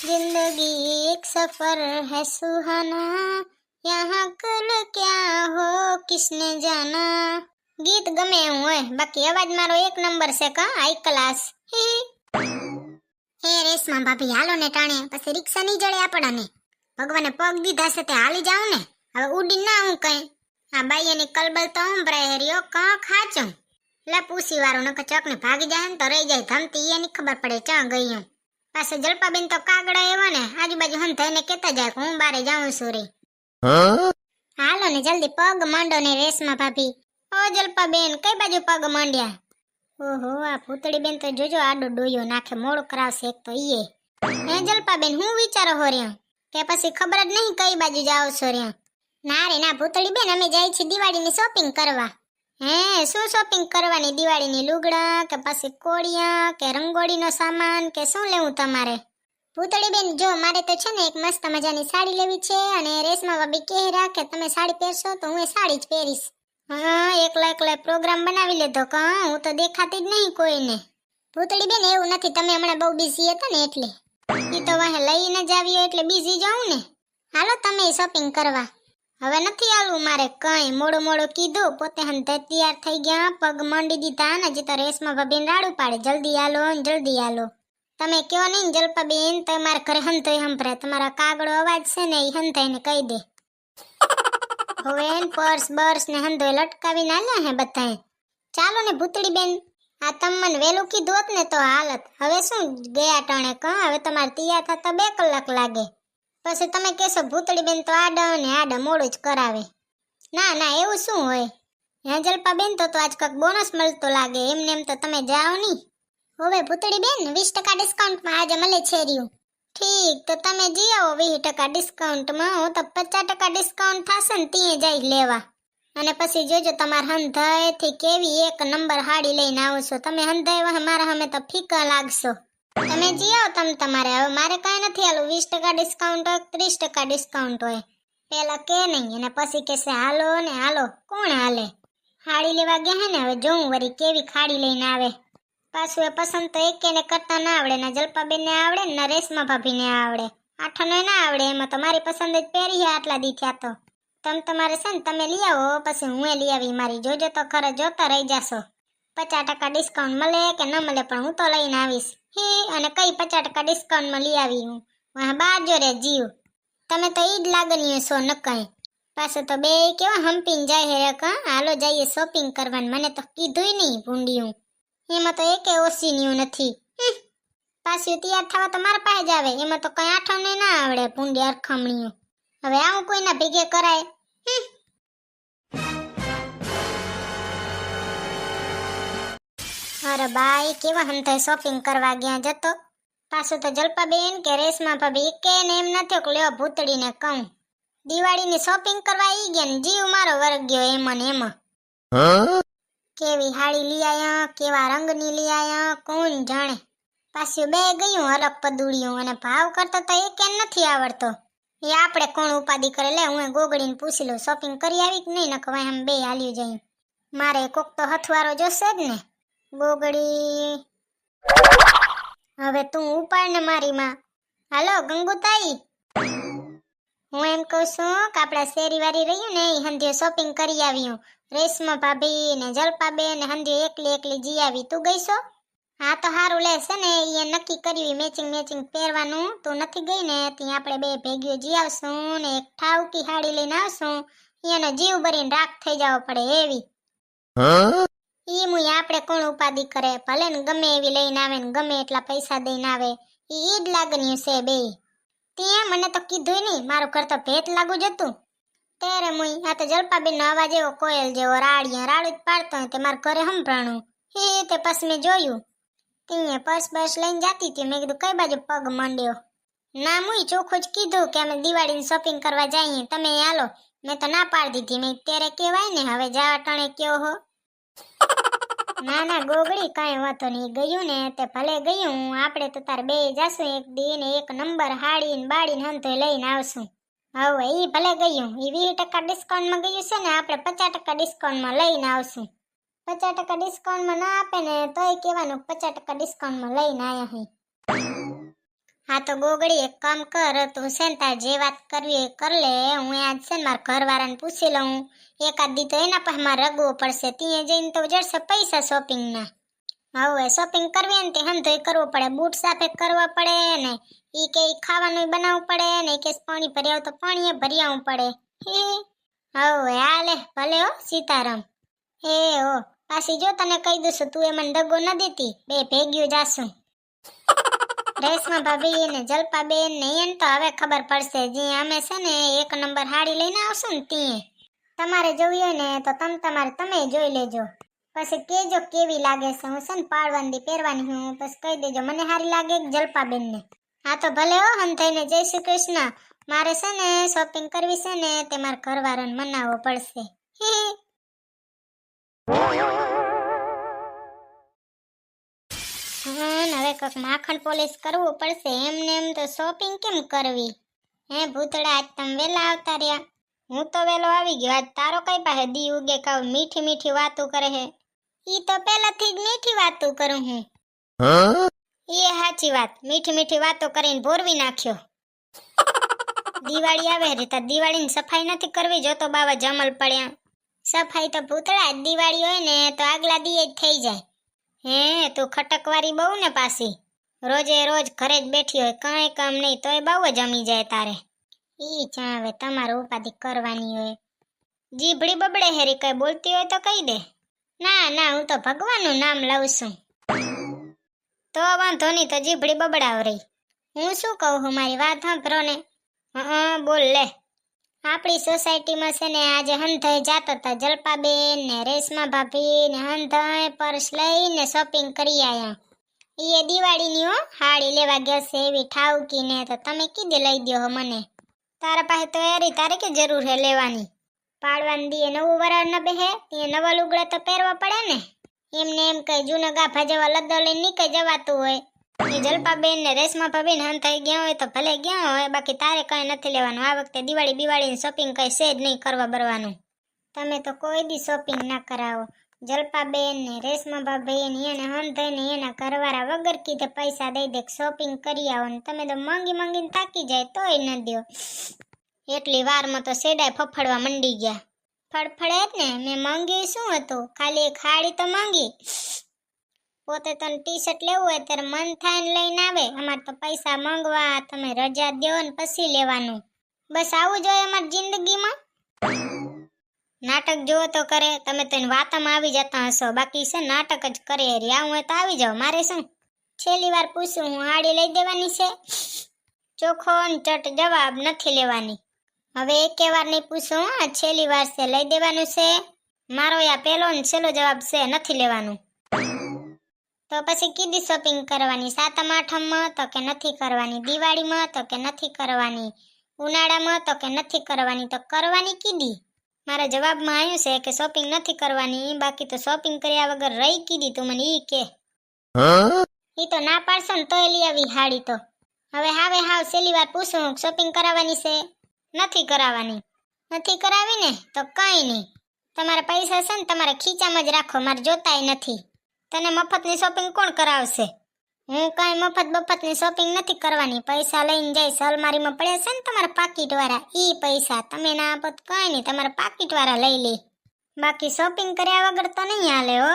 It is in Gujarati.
जिंदगी एक सफर है सुहाना यहाँ कल क्या हो किसने जाना ગીત ગમે એવું હોય બાકી અવાજ મારો એક નંબર છે કા હાઈ ક્લાસ હે રેશમા ભાભી હાલો ને ટાણે પછી રિક્ષા નહીં જડે આપણાને ભગવાને પગ દીધા છે તે હાલી જાઉં ને હવે ઉડી ના હું કઈ આ બાઈયાની કલબલ તો ઉંભરાય રહ્યો ક ખાચું લે પૂસી વાળો નકર ચક ને ભાગી જાય ને તો રહી જાય ધમતી એની ખબર પડે ચા ગઈ હું પાસે જલપાબેન તો કાગડા એવો ને આજુબાજુ હન થઈને કેતા જાય કે હું બારે જાઉં છું રે. હાલો ને જલ્દી પગ માંડો ને રેસમાં ભાભી. ઓ જલપાબેન કઈ બાજુ પગ માંડ્યા? ઓહો આ ભૂતળી બેન તો જોજો આડો ડોયો નાખે મોડું કરાવશે એક તો ઈએ. હે જલપાબેન હું વિચારો હો રહ્યા? કે પછી ખબર જ નહીં કઈ બાજુ જાઓ છો રહ્યા? ના રે ના ભૂતળી બેન અમે જાય છીએ દિવાળીની શોપિંગ કરવા. હે, શું શોપિંગ કરવાની? દિવાળીની લુગડા કે પછી કોડિયા કે રંગોળીનો સામાન કે શું લેવું તમારે? ભૂતળી બેન જો, મારે તો છે ને એક મસ્ત મજાની સાડી લેવી છે અને રેશમા ભાભી કહેરા રાખે તમે સાડી પહેરશો તો હું એ સાડી જ પહેરીશ. હા, એકલા એકલા પ્રોગ્રામ બનાવી લીધો કે, હું તો દેખાતી જ નહીં કોઈને. ભૂતળી બેન એવું નથી, તમે હમણાં બહુ બિઝી હતા ને એટલે. એ તો વાહે લઈને જ આવ્યો એટલે બિઝી જાઉં ને. હાલો, તમે શોપિંગ કરવા. હવે નથી આવું મારે કઈ મોડું મોડું કીધું. પોતે હંધે તૈયાર થઈ ગયા, પગ મંડી દીધા ને જે તો રેસમાં ભાભીને રાડું પાડે. જલ્દી આલો ને જલ્દી આલો. તમે કયો નહીં ને તો તમારા ઘરે હંતોય હંભરે તમારા કાગડો અવાજ છે ને, એ હંતાઈને કહી દે. હવે પર્સ બર્સ ને હંધોય લટકાવીને આલ્યા હે બધાએ ચાલો ને ભૂતળી બેન આ તમને વેલું કીધું હોત ને તો હાલત. હવે શું ગયા ટાણે કહ હવે તમારે તૈયાર થતા બે કલાક લાગે. પછી તમે કહેશો ભૂતળી બેન તો આડ ને આડ મોડું જ કરાવે. ના ના, એવું શું હોય? હેંજલપા બેન તો આજ કંઈક બોનસ મળતો લાગે. એમને એમ તો તમે જાઓ નહીં હવે ભૂતળી બેન વીસ ટકા ડિસ્કાઉન્ટમાં આજે મળે છે ઠીક, તો તમે જી આવો વીસ ટકા ડિસ્કાઉન્ટમાં હું તો પચાસ ટકા ડિસ્કાઉન્ટ થશે ને ત્યાં જઈ લેવા. અને પછી જોજો તમારા હંધાયથી કેવી એક નંબર હાડી લઈને આવો છો. તમે હંધાય મારા હમે તો ફીકા લાગશો. તમે જી આવો તમે તમારે. હવે મારે કાંઈ નથી આલું વીસ ટકા ડિસ્કાઉન્ટ હોય ત્રીસ ટકા ડિસ્કાઉન્ટ હોય. પેલા કે નહીં, અને પછી કહેશે હાલો ને, હાલો, કોણ હાલે? હાડી લેવા ગયા હે ને, હવે જોઉં વરી કેવી ખાડી લઈને આવે. પાછું એ પસંદ તો એકેને કરતા ના આવડે, ના જલપાબેન ને આવડે ને રેશમા ભાભી ને આવડે. આઠાને ના આવડે, એમાં તો મારી પસંદ જ પહેરી હે આટલા દી થયા તો. તમે તમારે છે ને, તમે લઈ આવો, પછી હું એ લઈ આવી. મારી જોજો તો ખરે જોતા રહી જાશો. પચાસ ટકા ડિસ્કાઉન્ટ મળે કે ન મળે પણ હું તો લઈને આવીશ. હી, અને કઈ પચાસ ટકા ડિસ્કાઉન્ટમાં લઈ આવી હું? વાહ બાર જોરે જીવ. તમે તો ઈ જ લાગણીઓ છો નકાઈ પાછું તો બે કેવા હંપીને જાય હે રક હાલો જઈએ શોપિંગ કરવાનું. મને તો કીધુંય નહીં ભૂંડિયું. એમાં તો એકે ઓસીન્યું નથી. પાછું તૈયાર થવા તો મારા પાસે જ આવે. એમાં તો કઈ આઠવને ના આવડે ભૂંડી અરખમણીઓ. હવે આવું કોઈના ભેગે કરાય? અરે બાઈ કેવા થાય શોપિંગ કરવા ગયા જતો? પાછું તો જલપાબેન કે રેશમા ભાભી કે ને એમ નથી કે લ્યો ભૂતડીને કહું. દિવાળીની શોપિંગ કરવા ઈ ગયા ને જીવ મારો વર્ગ ગયો એમાં ને એમાં. કેવી હાડી લઈ આયા, કેવા રંગની લઈ આયા, કોણ જાણે? પાછું બે ગયું હરક પદુડિયું અને ભાવ કરતો તો એકે નથી આવડતો? એ આપણે કોણ ઉપાધિ કરે? લે, હું ગોગડીને પૂછી લઉં. શોપિંગ કરી આવી કે નહીં નખવાય આમ બે હાલ્યું જાય. મારે કોક તો હથવારો જોશે જ ને. ગોગડી હવે તું ઉપાડ ને મારી માં. હાલો, ગંગુતાઈ. હું એમ કહું છું કે આપણા શેરીવાળી રહ્યું ને એ હંધ્યો શોપિંગ કરી આવ્યું રેશમા ભાભી ને જલપાબેન ને હંધ્યો એકલી એકલી જી આવી. તું ગઈ છો હા તો સારું લેશે ને એ નક્કી કર્યું મેચિંગ મેચિંગ પહેરવાનું. તું નથી ગઈ ને, ત્યાં આપણે બે ભેગીઓ જી આવશું ને એક ઠાવકી હાડી લઈને આવશું. એનો જીવ ભરીને રાખ થઈ જવો પડે એવી. ઈ મુય આપણે કોણ ઉપાધિ કરે? ભલે ને ગમે એવી લઈને આવે ને ગમે એટલા પૈસા દઈને આવે, ઈ ઈ જ લાગણી છે બે ત્યાં મને તો કીધું નહીં, મારું ઘર તો ભેટ લાગુ હતું. ત્યારે મુય આ તો જલપાબેન નો અવાજ એવો કોયલ જેવો રાડિયા રાડું જ પાડતો તે મારા ઘરે સંભળાણું. હે, તે પછી મેં જોયું. ત્યાં પર્સ બસ લઈને જાતી હતી, મેં કીધું, કઈ બાજુ પગ માંડ્યો? ના મુય ચોખ્ખું જ કીધું કે અમે દિવાળીની શોપિંગ કરવા જઈએ, તમે હાલો. મેં તો ના પાડી દીધી, મેં ત્યારે કહેવાય ને, હવે જા ટાણે કયો હો. ના ના ગોગડી કાંઈ વાતો નહીં. ગયું ને તે ભલે ગયું આપણે તો તાર બે જાશું, એક દી ને એક નંબર હાડીને બાળીને હંતો લઈને આવશું. હવે એ ભલે ગયું એ વીસ ટકા ડિસ્કાઉન્ટમાં ગયું છે ને, આપણે પચાસ ટકા ડિસ્કાઉન્ટમાં લઈને આવશું. પચાસ ટકા ડિસ્કાઉન્ટમાં ના આપે ને, તોય કહેવાનું પચાસ ટકા ડિસ્કાઉન્ટમાં લઈને આવ્યા હી. હા તો ગોગડી એક કામ કર, તું છે ને તાર જે વાત કરવી એ કર લે. હું આજ છે ને મારા ઘરવાળાને પૂછી લઉં. એકાદ દી તો એના પાસે મારે રગવો પડશે. ત્યાં જઈને તો જડશે પૈસા શોપિંગના હવે શોપિંગ કરવી ને તે ધોઈ કરવું પડે. બૂટ સાફે કરવા પડે ને ઈ કે ખાવાનું બનાવવું પડે ને કે પાણી ભરી આવ તો પાણી ભરી આવવું પડે. હવે હાલે, ભલે હો, સીતારામ. હે હો, પાછી જો તને કહી દઉં તું એ મને દગો ન દેતી. બે ભેગ્યું જાશું. રેશમા ભાભી ને જલપા બેન ને એને તો હવે ખબર પડશે. જે અમે છે ને એક નંબર હાડી લઈને આવશું ને તીએ તમારે જોવી હોય ને તો તમ તમારે તમે જોઈ લેજો. પછી કેજો કેવી લાગે છે. હું છે ને પાડવાની પહેરવાની હું, પછી કહી દેજો. મને સારી લાગે જલપા બેન ને. હા તો ભલે હો હમ થઈને જય શ્રી કૃષ્ણ. મારે છે ને શોપિંગ કરવી છે ને તે મારા ઘરવાળાને મનાવવો પડશે. હે. હા ને હવે કંઈક માખણ પોલિશ કરવું પડશે. એમને એમ તો શોપિંગ કેમ કરવી? હે ભૂતડા આજ તમે વેલા આવતા રહ્યા. હું તો વેલો આવી ગયો. આજ તારો કઈ પાસે દી ઉગે કાવ મીઠી મીઠી વાતો કરે હે. ઈ તો પહેલાથી જ મીઠી વાતો કરું હું. એ સાચી વાત. મીઠી મીઠી વાતો કરીને ભોરવી નાખ્યો. દિવાળી આવે રે તાર દિવાળીની સફાઈ નથી કરવી જો તો બાવા જમલ પડ્યા. સફાઈ તો ભૂતળા દિવાળી હોય ને તો આગલા દીએ જ થઈ જાય. હે, તું ખટકવારી બહુ ને પાછી. રોજે રોજ ઘરે જ બેઠી હોય, કાંઈ કામ નહીં, તોય બહુ જ જમી જાય તારે. ઈ ચા હવે તમારે ઉપાધિ કરવાની હોય. જીભડી બબડે હેરી, કઈ બોલતી હોય તો કહી દે. ના ના, હું તો ભગવાનનું નામ લઉં છું. તો વાંધો નહીં, તો જીભડી બબડાવ રહી. હું શું કહું મારી વાત સાંભળો ને. હા, બોલ, લે. આપણી સોસાયટીમાં છે ને આજે હંધાઈ જાતા હતા જલપાબેન ને રેશમા ભાભી ને હંધાઈ પર્સ લઈને શોપિંગ કરી આવ્યા એ દિવાળીની હો, હાડી લેવા ગયા છે એવી ઠાવકી ને તો તમે કીધે લઈ દ્યો મને. તારા પાસે તો એરી તારે કે જરૂર હે લેવાની. પાડવાની દીએ નવું વરાળ ન બેહે એ નવા લુગડા તો પહેરવા પડે ને. એમને એમ કઈ જૂના ગાફા જેવા લદ્દો લઈને નીકળી જવાતું હોય. એ જલપાબેન ને રેશમા ભાભી ને થઈ ગયા હોય તો ભલે ગયા હોય, બાકી તારે કઈ નથી લેવાનું. આ વખતે દિવાળી દિવાળીની શોપિંગ કઈ છે જ નહીં કરવા બરવાનું. તમે તો કોઈ દી શોપિંગ ના કરાવો. જલપાબેન ને રેશમા ભાભી ને એને હંતાઈ ને એના ઘરવાળા વગર કીધે પૈસા દઈ દે શોપિંગ કરી આવો ને. તમે તો માંગી માંગીને તાકી જાય તોય ન દો. એટલી વારમાં તો સેડાય ફફડવા મંડી ગયા. ફડફડે જ ને. મેં માંગ્યું શું હતું? ખાલી એક હાડી તો માંગી. પોતે તને ટી શર્ટ લેવું હોય ત્યારે મન થાય ને લઈને આવે. અમારે તો પૈસા માંગવા, તમે રજા દો ને પછી લેવાનું. બસ આવું જોઈએ અમારી જિંદગીમાં. નાટક જોવો તો કરે, તમે તો વાતામાં આવી જતા હશો. બાકી છે નાટક જ કરે. આવું હોય તો આવી જાઓ મારે શું છેલ્લી વાર પૂછું હું હાડી લઈ દેવાની છે? ચોખ્ખો ને ચટ જવાબ નથી લેવાની. હવે એકે વાર નહીં પૂછું, હા, છેલ્લી વાર છે, લઈ દેવાનું છે? મારો યા પેલો ને છેલ્લો જવાબ છે, નથી લેવાનું. તો પછી કીધી શોપિંગ કરવાની, સાતમ, આઠમમાં તો કે નથી કરવાની, દિવાળીમાં તો કે નથી કરવાની, ઉનાળામાં તો કે નથી કરવાની, તો કરવાની કીધી મારા જવાબમાં આવ્યું છે કે શોપિંગ નથી કરવાની, બાકી તો શોપિંગ કર્યા વગર રહી કીધી તું મને ઈ કે. ઈ તો ના પાડશો ને તોય લઈ આવી હાડી તો. હવે હાવે હાવ છેલ્લી વાર પૂછું શોપિંગ કરાવવાની છે? નથી કરાવવાની. નથી કરાવી ને તો કાંઈ નહીં. તમારા પૈસા છે ને તમારા ખીચામાં જ રાખો, મારે જોતાય નથી. તને મફતની શોપિંગ કોણ કરાવશે? હું કાંઈ મફત બફતની શોપિંગ નથી કરવાની. પૈસા લઈને જઈશ અલમારીમાં પડ્યા છે ને તમારા પાકીટ વાળા ઈ પૈસા. તમે ના આપો કાંઈ નહીં, તમારા પાકીટ વાળા લઈ લે. બાકી શોપિંગ કર્યા વગર તો નહીં હાલે હો.